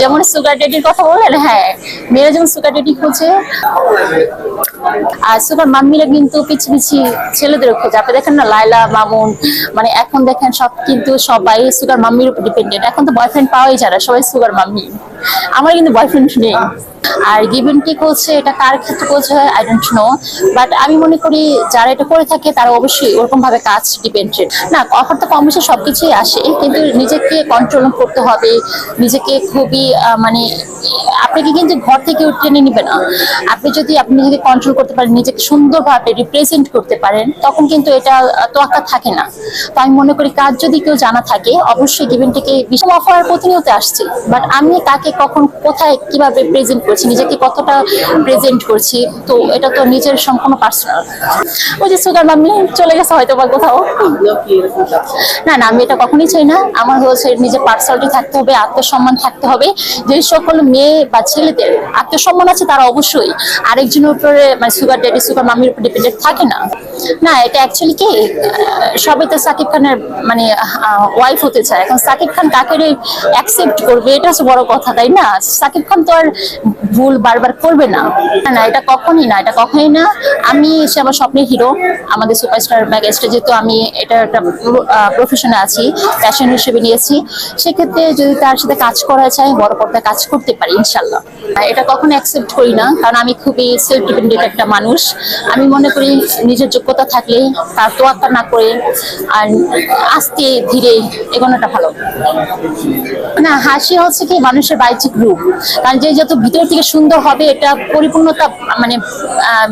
যেমন সুগার ডেডির কথা বললেন হ্যাঁ মেয়েরা যেমন সুগার ডেডি খুঁজে, আর সুগার মাম্মিরা কিন্তু পিছি পিছি ছেলেদের খোঁজে। আপনি দেখেন না লাইলা মামুন মানে এখন দেখেন সব কিন্তু সবাই সুগার মাম্মির উপর ডিপেন্ডেন্ট এখন তো বয়ফ্রেন্ড পাওয়াই না, সবাই সুগার মাম্মি। আমার কিন্তু বয়ফ্রেন্ড নেই। আর গিভেন টেক হচ্ছে, এটা কার ক্ষেত্রে বলছে আই ডোন্ট নো বাট আমি মনে করি, যারা এটা করে থাকে, তারা অবশ্যই ওরকম ভাবে কাজ ডিপেন্ডেন্ট না অফার তো কম বেশি সব কিছুই আসে, কিন্তু নিজেকে কন্ট্রোল করতে হবে, নিজেকে খুবই মানে আপনাকে কিন্তু ঘর থেকে টেনে নিবে না। আপনি যদি, আপনি নিজেকে কন্ট্রোল করতে পারেন, নিজেকে সুন্দরভাবে রিপ্রেজেন্ট করতে পারেন, তখন কিন্তু এটা তোয়াক্কা থাকে না। তো আমি মনে করি কাজ যদি কেউ জানা থাকে, অবশ্যই গিভেন থেকে বিষম অফার প্রতিনিয়ত আসছে। বাট আমি তাকে কখন, কোথায় কীভাবে প্রেজেন্ট করছি, নিজেকে কতটা প্রেজেন্ট করছি, তো এটা তো নিজের সম্পূর্ণ পার্সোনাল ওই যে সুগার মাম্মি চলে গেছে হয়তো বা কোথাও। না না, আমি এটা কখনোই চাই না। আমার হচ্ছে নিজের পার্সোনালিটি থাকতে হবে, আত্মসম্মান থাকতে হবে। যে সকল মেয়ে বা ছেলেদের আত্মসম্মান আছে তারা অবশ্যই। আরেকজনের উপরে মানে সুগার ড্যাডি সুগার মামির উপর ডিপেন্ডেন্ট থাকে না। না এটা অ্যাকচুয়ালি কি সবাই তো সাকিব খানের মানে ওয়াইফ হতে চায়। এখন সাকিব খান কাকে অ্যাকসেপ্ট করবে এটা হচ্ছে বড় কথা তাই না? সাকিব খান তো আর ভুল বারবার করবে না। না, এটা কখনই না এটা কখনই না। আমি সে আমার স্বপ্নের হিরো আমাদের সুপারস্টার ম্যাগাস্টার যেহেতু আমি এটা একটা প্রফেশনে আছি প্যাশন হিসেবে নিয়েছি সেক্ষেত্রে যদি তার সাথে কাজ করা যায় বড় পর্দায় কাজ করতে পারি ইনশাল্লাহ এটা কখনো অ্যাকসেপ্ট করি না কারণ আমি খুবই সেলফ ডিপেন্ডেন্ট একটা মানুষ। আমি মনে করি নিজের যোগ্যতা থাকলে তার তোয়াক্কা না করে আর আস্তে ধীরে এগোনোটা ভালো। না, হাসি হচ্ছে কি মানুষের বাহ্যিক রূপ। কারণ যে যত ভিতর থেকে সুন্দর হবে, এটা পরিপূর্ণতা মানে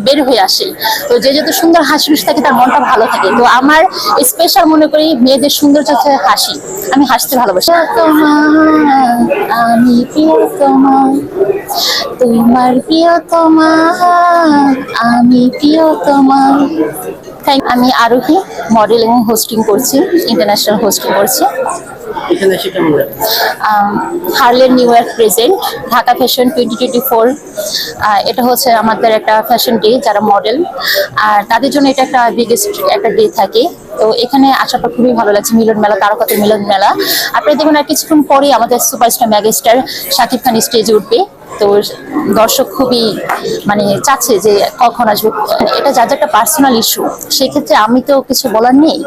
বের হয়ে আসে। তো যে যত সুন্দর হাসি খুশি থাকে, তার মনটা ভালো থাকে। তো আমার স্পেশাল মনে করি মেয়েদের সুন্দর হচ্ছে হাসি। আমি হাসতে ভালোবাসি। আমি তোমার। তোমার প্রিয় তোমার আমি প্রিয় তোমার। Thank- আমি আরোহী মডেল এবং হোস্টিং করছি ইন্টারন্যাশনাল হোস্টিং করছি। হার্লের new year present Dhaka fashion twenty twenty four এটা হচ্ছে আমাদের একটা ফ্যাশন ডে যারা মডেল আর তাদের জন্য এটা একটা বিগেস্ট একটা ডে থাকে। তো এখানে আসার পর খুবই ভালো লাগছে মিলন মেলা তারকাতে মিলন মেলা। আপনারা দেখুন আর কিছুক্ষণ পরে আমাদের সুপারস্টার ম্যাগেস্টার শাকিব খান স্টেজে উঠবে। তো দর্শক খুবই মানে চাচ্ছে যে কখন আসবে। এটা যা একটা পার্সোনাল ইস্যু সেক্ষেত্রে আমি তো কিছু বলার নেই।